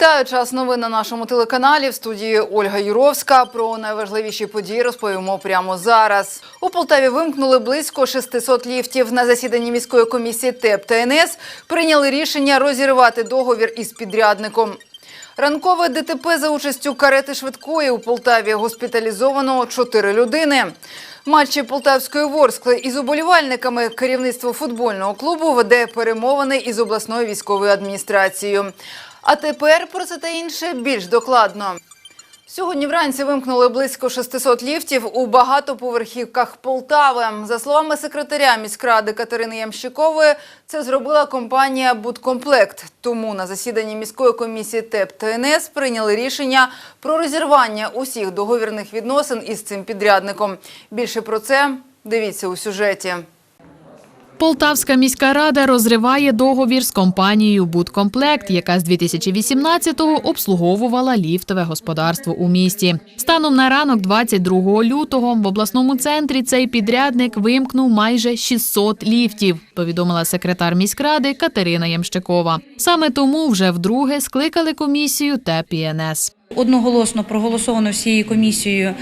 Вітаю час новин на нашому телеканалі. В студії Ольга Юровська. Про найважливіші події розповімо прямо зараз. У Полтаві вимкнули близько 600 ліфтів. На засіданні міської комісії ТЕП та НС прийняли рішення розірвати договір із підрядником. Ранкове ДТП за участю карети швидкої у Полтаві госпіталізовано чотири людини. Матчі Полтавської Ворскли із уболівальниками керівництво футбольного клубу веде перемовини із обласною військовою адміністрацією. А тепер про це та інше більш докладно. Сьогодні вранці вимкнули близько 600 ліфтів у багатоповерхівках Полтави. За словами секретаря міськради Катерини Ямщикової, це зробила компанія «Будкомплект». Тому на засіданні міської комісії ТЕП та НС прийняли рішення про розірвання усіх договірних відносин із цим підрядником. Більше про це дивіться у сюжеті. Полтавська міська рада розриває договір з компанією «Будкомплект», яка з 2018-го обслуговувала ліфтове господарство у місті. Станом на ранок 22 лютого в обласному центрі цей підрядник вимкнув майже 600 ліфтів, повідомила секретар міськради Катерина Ямщикова. Саме тому вже вдруге скликали комісію ТЕП і НС. Одноголосно проголосовано всією комісією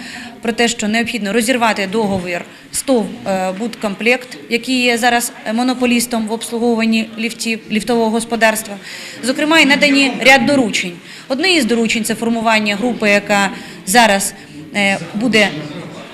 про те, що необхідно розірвати договір з ТОВ е, «Будкомплект», який є зараз монополістом в обслуговуванні ліфтів, ліфтового господарства. Зокрема, і надані ряд доручень. Одне із доручень – це формування групи, яка зараз е, буде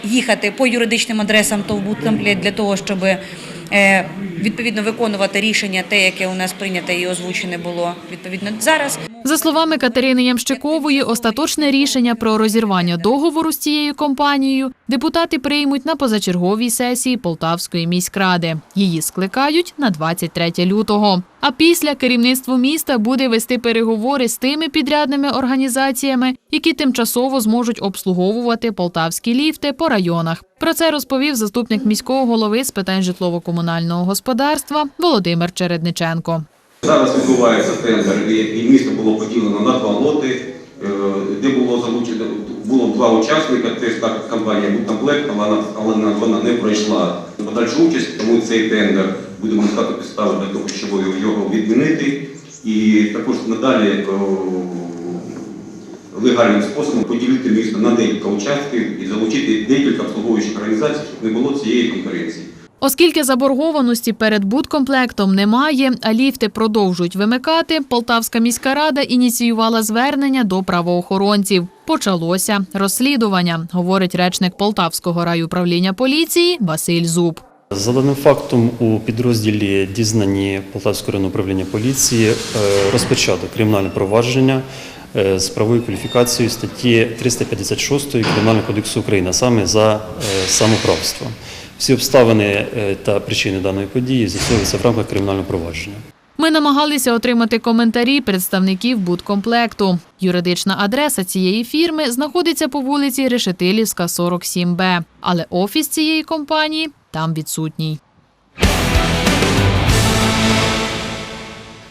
їхати по юридичним адресам ТОВ «Будкомплект» для того, щоб е, відповідно виконувати рішення, те, яке у нас прийнято і озвучене було відповідно зараз. За словами Катерини Ямщикової, остаточне рішення про розірвання договору з цією компанією депутати приймуть на позачерговій сесії Полтавської міськради. Її скликають на 23 лютого. А після керівництво міста буде вести переговори з тими підрядними організаціями, які тимчасово зможуть обслуговувати полтавські ліфти по районах. Про це розповів заступник міського голови з питань житлово-комунального господарства Володимир Чередниченко. Зараз відбувається тендер, і місто було поділено на два лоти, е, де було залучено було два учасника. Теж так компанія «Будкомплект», але вона, не пройшла подальшу участь, тому цей тендер будемо шукати підстави для того, щоб його відмінити. І також надалі легальним способом поділити місто на декілька участків і залучити декілька обслуговуючих організацій, щоб не було цієї конкуренції. Оскільки заборгованості перед будкомплектом немає, а ліфти продовжують вимикати, Полтавська міська рада ініціювала звернення до правоохоронців. Почалося розслідування, говорить речник Полтавського райуправління поліції Василь Зуб. За даним фактом у підрозділі дізнані Полтавського районного управління поліції е, розпочато кримінальне провадження е, з правовою кваліфікацією статті 356 Кримінального кодексу України, саме за е, самоправство. Всі обставини е, та причини даної події з'ясовуються в рамках кримінального провадження. Ми намагалися отримати коментарі представників будкомплекту. Юридична адреса цієї фірми знаходиться по вулиці Решетилівська, 47Б, але офіс цієї компанії там відсутній.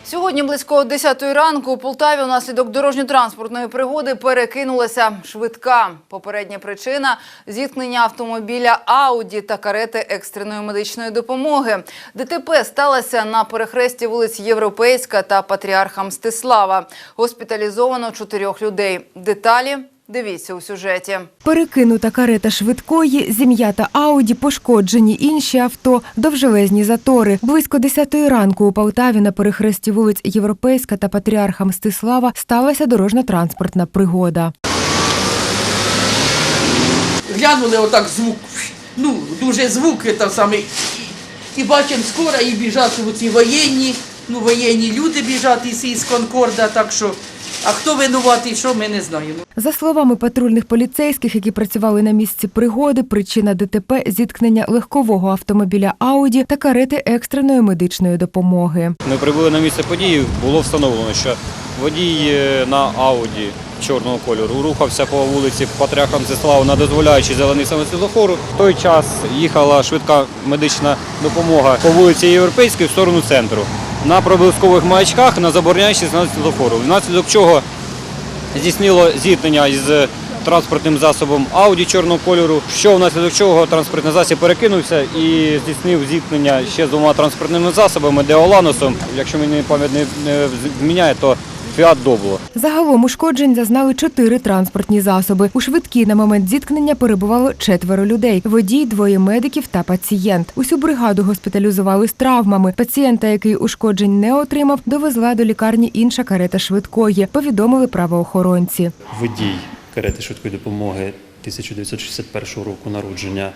Сьогодні близько 10 ранку у Полтаві внаслідок дорожньо-транспортної пригоди перекинулася швидка. Попередня причина – зіткнення автомобіля Ауді та карети екстреної медичної допомоги. ДТП сталося на перехресті вулиць Європейська та Патріарха Мстислава. Госпіталізовано чотирьох людей. Деталі дивіться у сюжеті. Перекинута карета швидкої, зім'ята Ауді, пошкоджені інші авто, довжелезні затори. Близько 10 ранку у Полтаві на перехресті вулиць Європейська та Патріарха Мстислава сталася дорожньо-транспортна пригода. глянули отак звук, ну, дуже звук там саме. І, бачимо скоро, і біжать оці воєнні, ну, воєнні люди біжать із, із Конкорда, так що, а хто винуватий, що ми не знаємо. За словами патрульних поліцейських, які працювали на місці пригоди, причина ДТП – зіткнення легкового автомобіля Ауді та карети екстреної медичної допомоги. Ми прибули на місце події, було встановлено, що водій е, на Ауді чорного кольору рухався по вулиці Патріарха Мстислава на дозволяючий зелений саме світлофору. В той час їхала швидка медична допомога по вулиці Європейській в сторону центру. На проблискових маячках на забороняючий знак світлофору, внаслідок чого здійснило зіткнення із транспортним засобом Ауді чорного кольору, що внаслідок чого транспортний засіб перекинувся і здійснив зіткнення ще з двома транспортними засобами Деоланосом. Якщо мені пам'ять не зміняє, то Фіат Добло. Загалом ушкоджень зазнали чотири транспортні засоби. У швидкій на момент зіткнення перебувало четверо людей: водій, двоє медиків та пацієнт. Усю бригаду госпіталізували з травмами. Пацієнта, який ушкоджень не отримав, довезла до лікарні інша карета швидкої. Повідомили правоохоронці. Водій карети швидкої допомоги 1961 року народження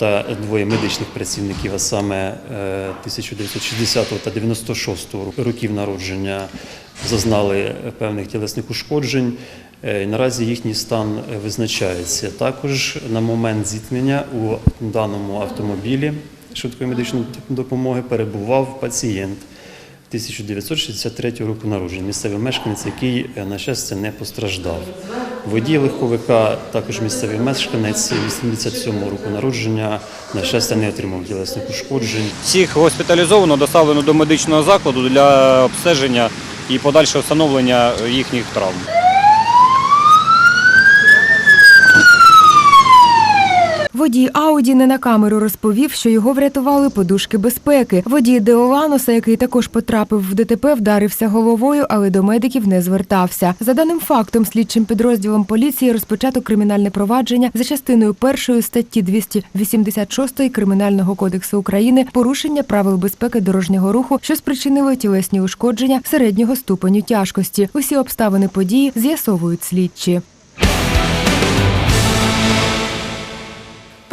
та двоє медичних працівників, а саме е, 1960 та 96 років народження, зазнали певних тілесних ушкоджень. Е, Наразі їхній стан е, визначається. Також на момент зіткнення у даному автомобілі швидкої медичної допомоги перебував пацієнт. 1963 року народження, місцевий мешканець, який, е, на щастя, не постраждав. Водій легковика, також місцевий мешканець 87 року народження, на щастя, не отримав тілесних ушкоджень. Всіх госпіталізовано, доставлено до медичного закладу для обстеження і подальшого встановлення їхніх травм. Водій Ауді не на камеру розповів, що його врятували подушки безпеки. Водій Деоланоса, який також потрапив в ДТП, вдарився головою, але до медиків не звертався. За даним фактом, слідчим підрозділом поліції розпочато кримінальне провадження за частиною першої статті 286 Кримінального кодексу України порушення правил безпеки дорожнього руху, що спричинило тілесні ушкодження середнього ступеню тяжкості. Усі обставини події з'ясовують слідчі.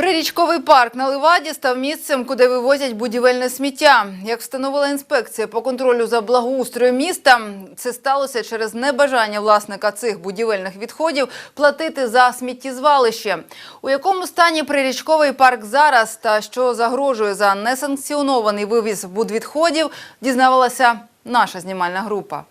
Прирічковий парк на Ливаді став місцем, куди вивозять будівельне сміття. Як встановила інспекція по контролю за благоустроєм міста, це сталося через небажання власника цих будівельних відходів платити за сміттєзвалище. У якому стані прирічковий парк зараз та що загрожує за несанкціонований вивіз будвідходів, дізнавалася наша знімальна група.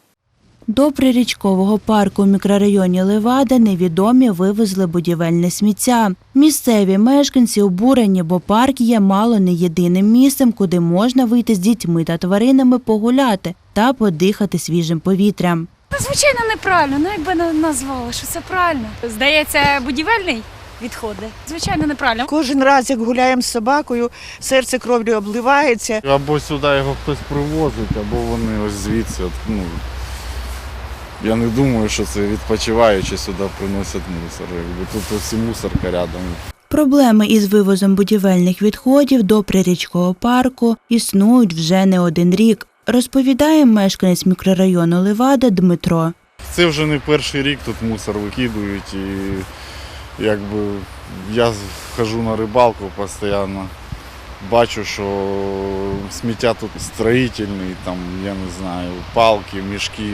До прирічкового парку в мікрорайоні Левада невідомі вивезли будівельне сміття. Місцеві мешканці обурені, бо парк є мало не єдиним місцем, куди можна вийти з дітьми та тваринами погуляти та подихати свіжим повітрям. Та, звичайно, неправильно. Ну якби не назвали, що це правильно. Здається, будівельний відходи. Звичайно, неправильно. Кожен раз, як гуляємо з собакою, серце кров'ю обливається. Або сюди його хтось привозить, або вони ось звідси. Ну, я не думаю, що це відпочиваючи сюди приносять мусор. Якби тут ось і мусорка рядом. Проблеми із вивозом будівельних відходів до прирічкового парку існують вже не один рік, розповідає мешканець мікрорайону Левада Дмитро. Це вже не перший рік тут мусор викидують і якби я хожу на рибалку постійно. Бачу, що сміття тут строїтельний, там, я не знаю, палки, мішки,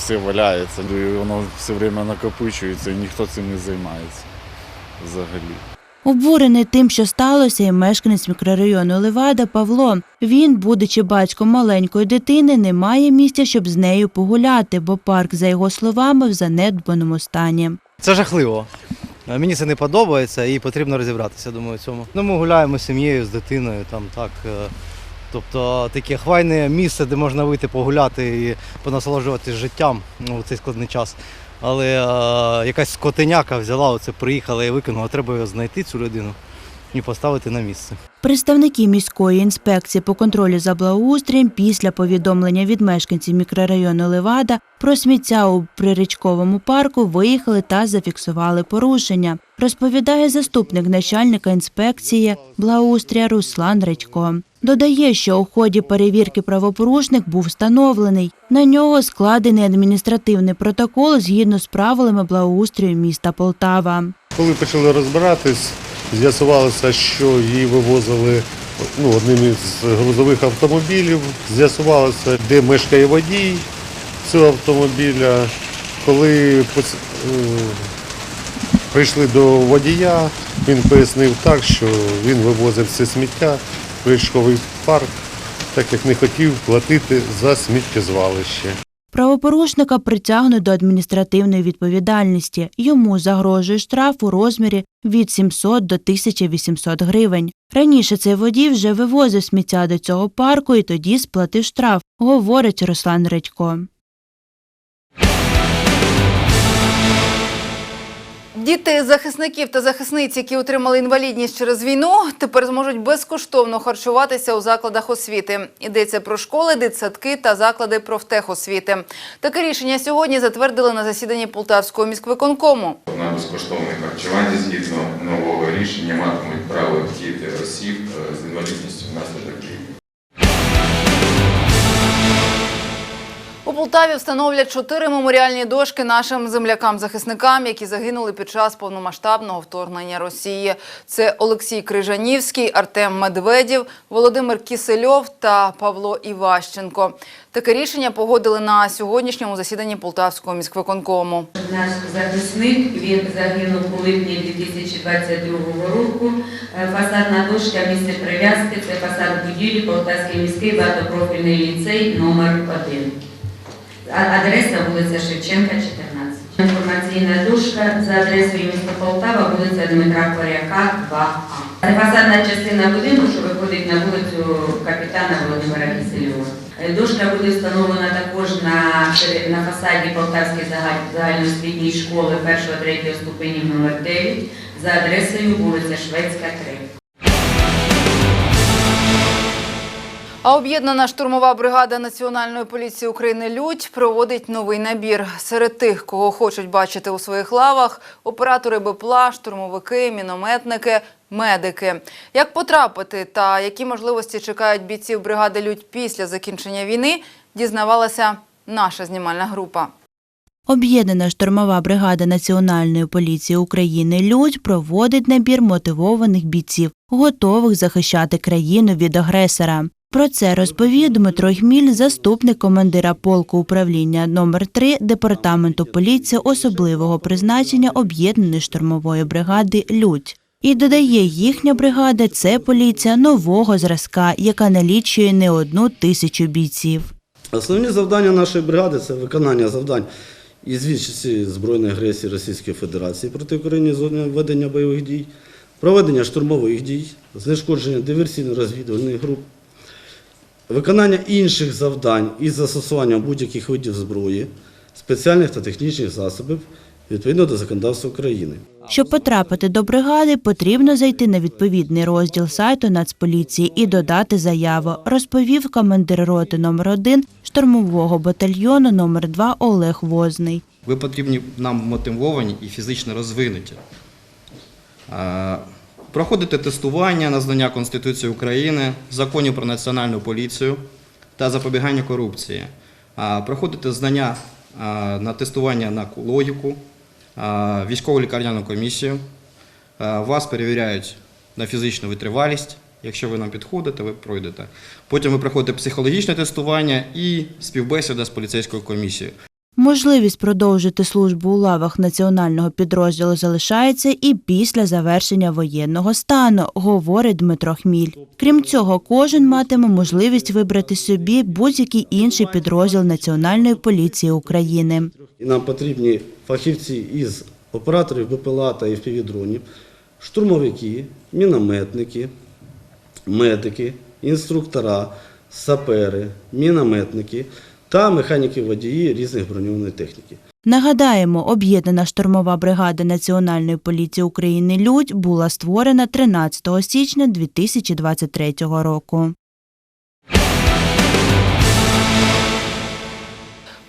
все валяється. І воно все время накопичується і ніхто цим не займається взагалі. Обурений тим, що сталося, і мешканець мікрорайону Левада Павло. Він, будучи батьком маленької дитини, не має місця, щоб з нею погуляти, бо парк, за його словами, в занедбаному стані. Це жахливо. Е, Мені це не подобається і потрібно розібратися, думаю, в цьому. Ну, ми гуляємо з сім'єю, з дитиною, там так. Тобто таке хвайне місце, де можна вийти погуляти і понасолоджуватися життям у цей складний час. Але е, якась скотиняка взяла, оце приїхала і викинула. Треба його знайти, цю людину, і поставити на місце. Представники міської інспекції по контролю за благоустроєм після повідомлення від мешканців мікрорайону Левада про сміття у прирічковому парку виїхали та зафіксували порушення, розповідає заступник начальника інспекції благоустрія Руслан Редько. Додає, що у ході перевірки правопорушник був встановлений. На нього складений адміністративний протокол згідно з правилами благоустрою міста Полтава. Коли почали розбиратись, з'ясувалося, що її вивозили ну, одним із грузових автомобілів. З'ясувалося, де мешкає водій цього автомобіля. Коли е, прийшли до водія, він пояснив так, що він вивозив це сміття в річковий парк, так як не хотів платити за сміттєзвалище. Правопорушника притягнуть до адміністративної відповідальності. Йому загрожує штраф у розмірі від 700 до 1800 гривень. Раніше цей водій вже вивозив сміття до цього парку і тоді сплатив штраф, говорить Руслан Редько. Діти захисників та захисниць, які отримали інвалідність через війну, тепер зможуть безкоштовно харчуватися у закладах освіти. Йдеться про школи, дитсадки та заклади профтехосвіти. Таке рішення сьогодні затвердили на засіданні Полтавського міськвиконкому. На безкоштовне харчування згідно нового рішення матимуть право діти осіб е, з інвалідністю внаслідок війни. Полтаві встановлять чотири меморіальні дошки нашим землякам-захисникам, які загинули під час повномасштабного вторгнення Росії. Це Олексій Крижанівський, Артем Медведєв, Володимир Кісельов та Павло Іващенко. Таке рішення погодили на сьогоднішньому засіданні Полтавського міськвиконкому. Наш захисник він загинув у липні 2022 року. Е, Фасадна дошка місце прив'язки це фасад будівлі Полтавський міський багатопрофільний ліцей номер 1 Адреса вулиця Шевченка, 14. Інформаційна дошка за адресою міста Полтава, вулиця Дмитра Коряка, 2А. Фасадна частина будинку, що виходить на вулицю капітана Володимира Кисельова. Е, Дошка буде встановлена також на, на фасаді Полтавської загаль- загальноосвітньої школи 1-3 ступенів номер 9 за адресою вулиця Шведська, 3. А об'єднана штурмова бригада Національної поліції України Людь проводить новий набір. Серед тих, кого хочуть бачити у своїх лавах, оператори БПЛА, штурмовики, мінометники, медики. Як потрапити та які можливості чекають бійців бригади Людь після закінчення війни, дізнавалася наша знімальна група. Об'єднана штурмова бригада Національної поліції України Людь проводить набір мотивованих бійців, готових захищати країну від агресора. Про це розповів Дмитро Гміль, заступник командира полку управління номер 3 департаменту поліції особливого призначення об'єднаної штурмової бригади Людь. І додає, їхня бригада це поліція нового зразка, яка налічує не одну тисячу бійців. Основні завдання нашої бригади це виконання завдань із відсічі збройної агресії Російської Федерації проти України зони ведення бойових дій, проведення штурмових дій, знешкодження диверсійно-розвідувальних груп, виконання інших завдань із застосуванням будь-яких видів зброї, спеціальних та технічних засобів відповідно до законодавства України. Щоб потрапити до бригади, потрібно зайти на відповідний розділ сайту Нацполіції і додати заяву, розповів командир роти номер 1 штурмового батальйону номер 2 Олег Возний. Ви потрібні нам мотивовані і фізично розвинуті. Проходите тестування на знання Конституції України, законів про національну поліцію та запобігання корупції. Проходите знання на тестування на логіку, військову лікарняну комісію. Вас перевіряють на фізичну витривалість. Якщо ви нам підходите, ви пройдете. Потім ви проходите психологічне тестування і співбесіда з поліцейською комісією. Можливість продовжити службу у лавах національного підрозділу залишається і після завершення воєнного стану, говорить Дмитро Хміль. Крім цього, кожен матиме можливість вибрати собі будь-який інший підрозділ Національної поліції України. І нам потрібні фахівці із операторів БПЛА та FPV-дронів, штурмовики, мінометники, медики, інструктора, сапери, мінометники та механіки-водії різних броньованої техніки. Нагадаємо, об'єднана штурмова бригада Національної поліції України Людь була створена 13 січня 2023 року.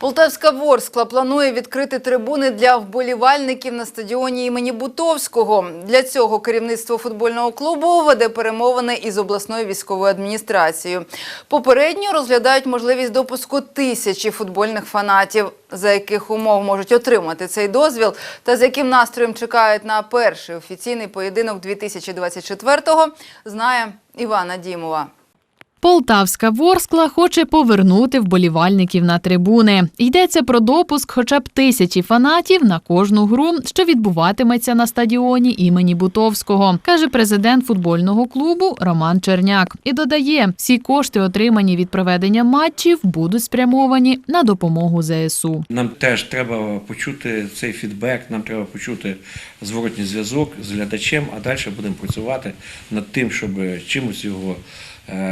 Полтавська Ворскла планує відкрити трибуни для вболівальників на стадіоні імені Бутовського. Для цього керівництво футбольного клубу веде перемовини із обласною військовою адміністрацією. Попередньо розглядають можливість допуску тисячі футбольних фанатів, за яких умов можуть отримати цей дозвіл, та з яким настроєм чекають на перший офіційний поєдинок 2024-го, знає Івана Дімова. Полтавська Ворскла хоче повернути вболівальників на трибуни. Йдеться про допуск хоча б тисячі фанатів на кожну гру, що відбуватиметься на стадіоні імені Бутовського, каже президент футбольного клубу Роман Черняк. І додає, всі кошти, отримані від проведення матчів, будуть спрямовані на допомогу ЗСУ. Нам теж треба почути цей фідбек, нам треба почути зворотній зв'язок з глядачем, а далі будемо працювати над тим, щоб чимось його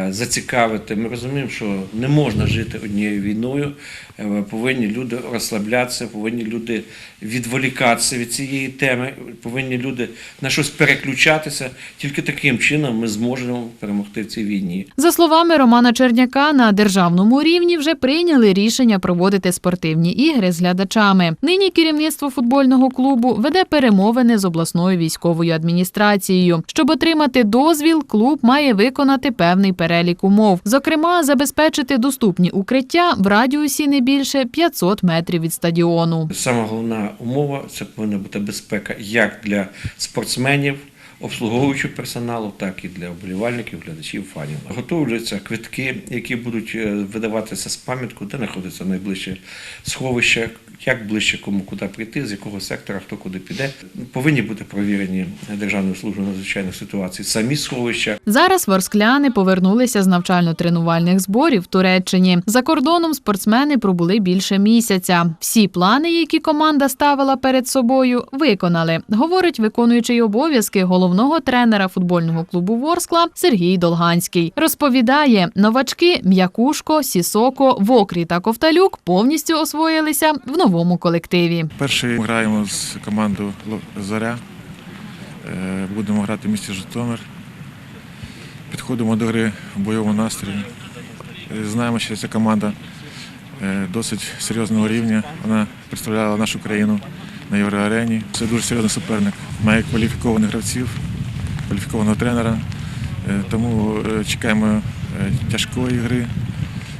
зацікавити. Ми розуміємо, що не можна жити однією війною. Е, Повинні люди розслаблятися, повинні люди відволікатися від цієї теми, повинні люди на щось переключатися. Тільки таким чином ми зможемо перемогти в цій війні. За словами Романа Черняка, на державному рівні вже прийняли рішення проводити спортивні ігри з глядачами. Нині керівництво футбольного клубу веде перемовини з обласною військовою адміністрацією. Щоб отримати дозвіл, клуб має виконати певний перелік умов. Зокрема, забезпечити доступні укриття в радіусі не більше 500 метрів від стадіону. Саме головна умова це повинна бути безпека як для спортсменів, обслуговуючого персоналу, так і для вболівальників, глядачів, фанів. Готовляться квитки, які будуть е, видаватися з пам'ятку, де знаходиться найближче сховище, як ближче кому куди прийти, з якого сектора хто куди піде. Повинні бути провірені Державною службою надзвичайних ситуацій самі сховища. Зараз ворскляни повернулися з навчально-тренувальних зборів в Туреччині. За кордоном спортсмени пробули більше місяця. Всі плани, які команда ставила перед собою, виконали, говорить виконуючий обов'язки головного тренера футбольного клубу Ворскла Сергій Долганський. Розповідає, новачки М'якушко, Сісоко, Вокрі та Ковталюк повністю освоїлися в новому колективі. Перший граємо з командою Заря. Е, Будемо грати в місті Житомир. Підходимо до гри в бойовому настрої. Е, Знаємо, що ця команда е, досить серйозного рівня. Вона представляла нашу країну на євроарені. Це дуже серйозний суперник. Має кваліфікованих гравців, кваліфікованого тренера. Тому чекаємо тяжкої гри.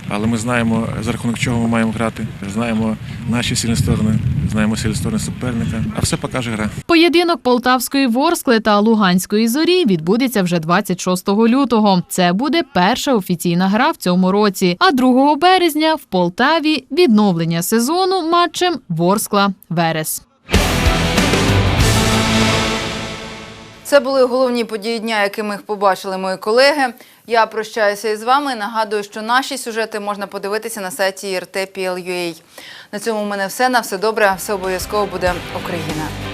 Але ми знаємо, за рахунок чого ми маємо грати. Знаємо наші сильні сторони, знаємо сильні сторони суперника. А все покаже гра. Поєдинок Полтавської Ворскли та Луганської зорі відбудеться вже 26 лютого. Це буде перша офіційна гра в цьому році. А 2 березня в Полтаві відновлення сезону матчем Ворскла Верес. Це були головні події дня, якими їх побачили мої колеги. Я прощаюся із вами. Нагадую, що наші сюжети можна подивитися на сайті RTPL.ua. На цьому в мене все. На все добре. Все обов'язково буде Україна.